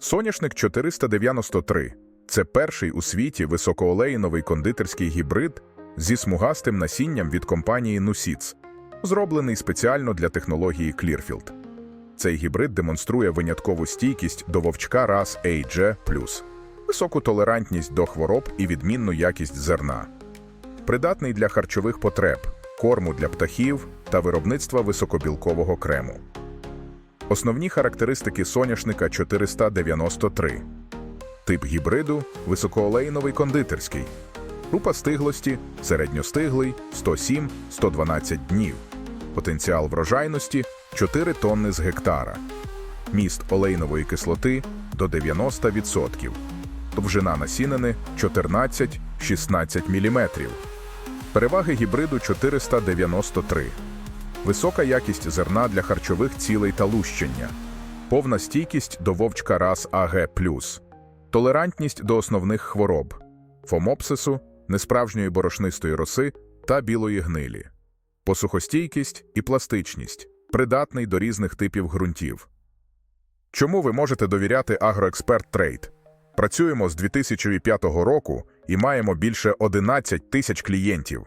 Соняшник 493 це перший у світі високоолеїновий кондитерський гібрид зі смугастим насінням від компанії Nuseeds, зроблений спеціально для технології Clearfield. Цей гібрид демонструє виняткову стійкість до вовчка рас AG+, високу толерантність до хвороб і відмінну якість зерна. Придатний для харчових потреб, корму для птахів та виробництва високобілкового крему. Основні характеристики соняшника 493. Тип гібриду високоолейновий кондитерський. Група стиглості середньостиглий 107-112 днів. Потенціал врожайності 4 тонни з гектара. Міст олейнової кислоти до 90%. Довжина насінини 14-16 мм. Переваги гібриду 493. Висока якість зерна для харчових цілей та лущення. Повна стійкість до вовчка рас АГ+. Толерантність до основних хвороб фомопсису, несправжньої борошнистої роси та білої гнилі. Посухостійкість і пластичність, придатний до різних типів ґрунтів. Чому ви можете довіряти Агроексперт Трейд? Працюємо з 2005 року і маємо більше 11 тисяч клієнтів.